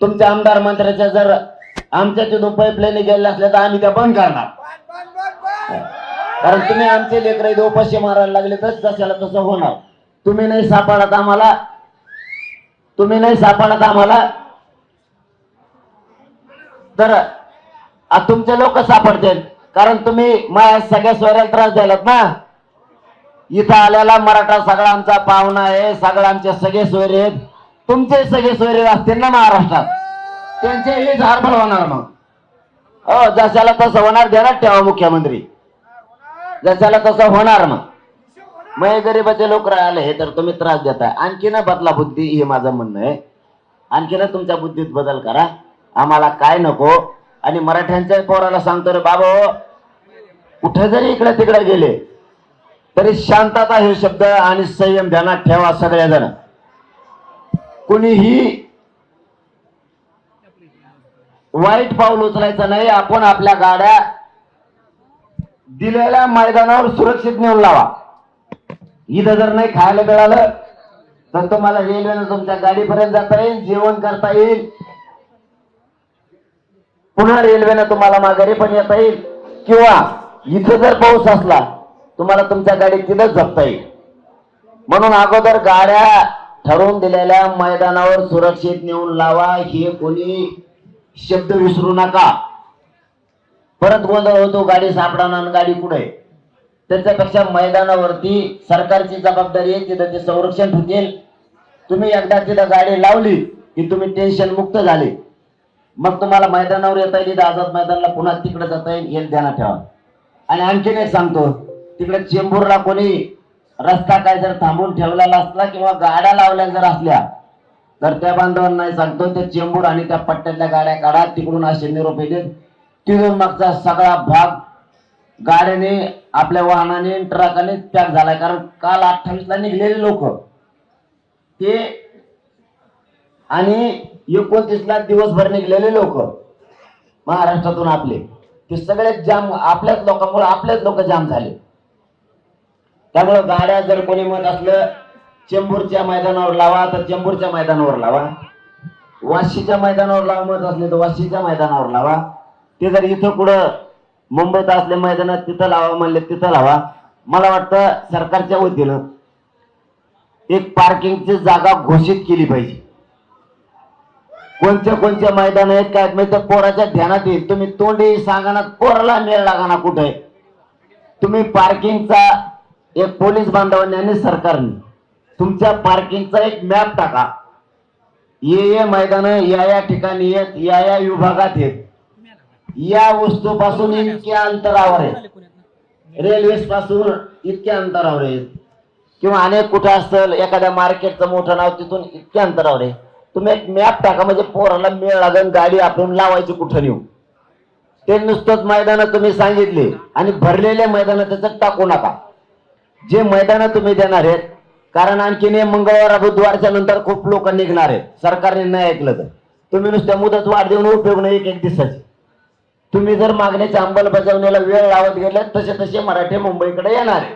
तुमच्या आमदार मंत्र्याच्या जर आमच्या तिथून पाईपलाईन गेल्या असल्या तर आम्ही त्या बंद करणार. कारण तुम्ही आमचे लेकर इथे उपाशी मारायला लागले तर जशाला तसं होणार? तुम्ही नाही सापडत आम्हाला. तुम्ही नाही सापडत आम्हाला. तर तुमचे लोक सापडतील. कारण तुम्ही माझ्या सगळ्या सोयऱ्याला त्रास द्यायलात ना. इथं आलेला मराठा सगळा आमचा पाहुणा आहे सगळं आमचे सगळे सोयरे आहेत. तुमचे सगळे सोयरे असतील ना महाराष्ट्रात. त्यांचे हे झारफळ होणार मग. हो जशाला तसं होणार देणार ठेवा मुख्यमंत्री. जशाला तसं होणार मग. मग गरीबाचे लोक राहिले हे तर तुम्ही त्रास देताय. आणखी ना बदला बुद्धी हे माझं म्हणणं आहे. आणखी ना तुमच्या बुद्धीत बदल करा. आम्हाला काय नको? आणि मराठ्यांच्या पोराला सांगतो रे बाबा कुठे जरी इकडे तिकडे गेले तरी शांतता हे शब्द आणि संयम ध्यानात ठेवा सगळेजण. कुणीही वाईट पाऊल उचलायचं नाही. आपण आपल्या गाड्या दिलेल्या मैदानावर सुरक्षित नेऊन लावा. इथं जर नाही खायला मिळालं तर तुम्हाला रेल्वेनं तुमच्या गाडीपर्यंत जाता येईल जेवण करता येईल. पुन्हा रेल्वेनं तुम्हाला माघारी पण येता येईल. किंवा इथं जर पाऊस असला तुम्हाला तुमच्या गाडीत तिथंच जपता येईल. म्हणून अगोदर गाड्या ठरवून दिलेल्या मैदानावर सुरक्षित नेऊन लावा हे कोणी शब्द विसरू नका. परत गोंधळ होतो गाडी सापडणार आणि गाडी कुठे? त्याच्यापेक्षा मैदानावरती सरकारची जबाबदारी आहे तिथं ते संरक्षण होतील तुम्ही एकदा तिथं गाडी लावली की तुम्ही टेन्शन मुक्त झाले. मग तुम्हाला मैदानावर येता येईल आझाद मैदानाला पुन्हा तिकडे जाता येईल हे ध्यानात ठेवा. आणि आणखीन एक सांगतो तिकडे चेंबूरला कोणी रस्ता काय जर थांबून ठेवलेला असला किंवा गाड्या लावल्या जर असल्या तर त्या बांधवांना सांगतो ते चेंबूर आणि त्या पट्ट्यातल्या गाड्या काढा तिकडून असे निरोप येतात. तिथून मागचा सगळा भाग गाड्याने आपल्या वाहनाने ट्रकाने पॅक झालाय. कारण काल अठ्ठावीस ला निघलेले लोक. ते आणि एकोणतीसला दिवसभर निघलेले लोक. महाराष्ट्रातून आपले. ते सगळे जाम आपल्याच लोकांमुळे आपलेच लोक जाम झाले. त्यामुळं गाड्या जर कोणी म्हणत असलं चेंबूरच्या मैदानावर लावा तर चेंबूरच्या मैदानावर लावा. वाशीच्या मैदानावर लावा म्हणत असले तर वाशीच्या मैदानावर लावा. ते जर इथं कुठं मुंबईत असले मैदानात तिथं लावा म्हणले तिथं लावा. मला वाटतं सरकारच्या वतीनं एक पार्किंगची जागा घोषित केली पाहिजे. कोणत्या कोणत्या मैदान आहेत काय माहिती पोराच्या ध्यानात येईल. तुम्ही तोंडी सांगा ना पोराला मेळ लागा ना कुठे तुम्ही पार्किंगचा एक पोलीस बांधवांनी आणि सरकारने. तुमच्या पार्किंगचा एक मॅप टाका. ये ये मैदान या या ठिकाणी येत या या विभागात येत. या वस्तूपासून इतक्या अंतरावर आहे रेल्वे पासून इतक्या अंतरावर आहेत किंवा अनेक कुठं असेल एखाद्या मार्केटचं मोठं नाव तिथून इतक्या अंतरावर आहे तुम्ही एक मॅप टाका म्हणजे पोराला मेळ लागेल गाडी आपण लावायची कुठं नेऊ. ते नुसतंच मैदान तुम्ही सांगितले आणि भरलेले मैदान त्याच्यात टाकू नका. जे मैदान तुम्ही देणार आहेत कारण आणखीन हे मंगळवार बुधवारच्या नंतर खूप लोक निघणार आहेत. सरकारने नाही ऐकलं तर. तुम्ही नुसत्या मुदत वाढ देऊन उपयोग नाही एक एक दिवसाची. तुम्ही जर मागण्याच्या अंमलबजावणीला वेळ लावत गेले तसे तसे मराठी मुंबईकडे येणार आहे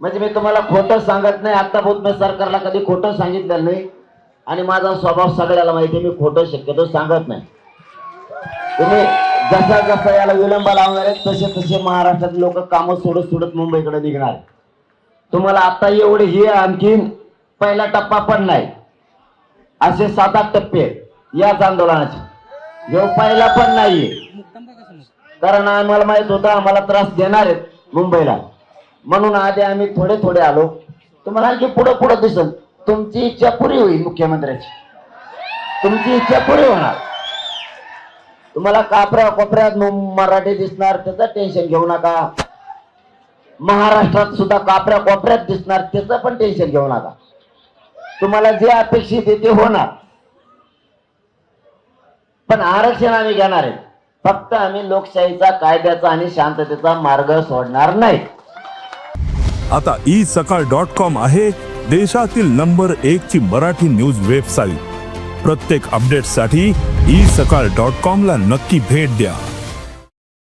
म्हणजे मी तुम्हाला खोटं सांगत नाही आता बहुत मी सरकारला कधी खोटं सांगितलं नाही. आणि माझा स्वभाव सगळ्याला माहिती आहे, मी खोटं शक्यतो सांगत नाही. तुम्ही जसा जसा याला विलंब लावणार आहेत तसे तसे महाराष्ट्रात लोक कामं सोडत सोडत मुंबईकडे निघणार आहेत. तुम्हाला आता एवढे हे आणखीन पहिला टप्पा पण नाही. असे सात आठ टप्पे याच आंदोलनाचे. जो पहिला पण नाहीये. कारण आम्हाला माहीत होतं आम्हाला त्रास देणार आहेत मुंबईला. म्हणून आधी आम्ही थोडे थोडे आलो. तुम्हाला आणखी पुढे पुढे दिसल. तुमची इच्छा पुरी होईल मुख्यमंत्र्याची. तुमची इच्छा पुरी होणार. तुम्हाला कापऱ्या कोपऱ्यात मराठी दिसणार त्याचं टेन्शन घेऊ नका. महाराष्ट्रात सुद्धा कापऱ्या कोपऱ्यात दिसणार त्याचं पण टेन्शन घेऊ नका. तुम्हाला जे अपेक्षित आहे ते होणार. पण आरक्षण आम्ही घेणार आहे. फक्त आम्ही लोकशाहीचा कायद्याचा आणि शांततेचा मार्ग सोडणार नाही. आता ई सकाळ डॉट कॉम आहे देशातील नंबर एक ची मराठी न्यूज वेबसाईट. प्रत्येक अपडेटसाठी ई सकाळ डॉट कॉम ला नक्की भेट द्या.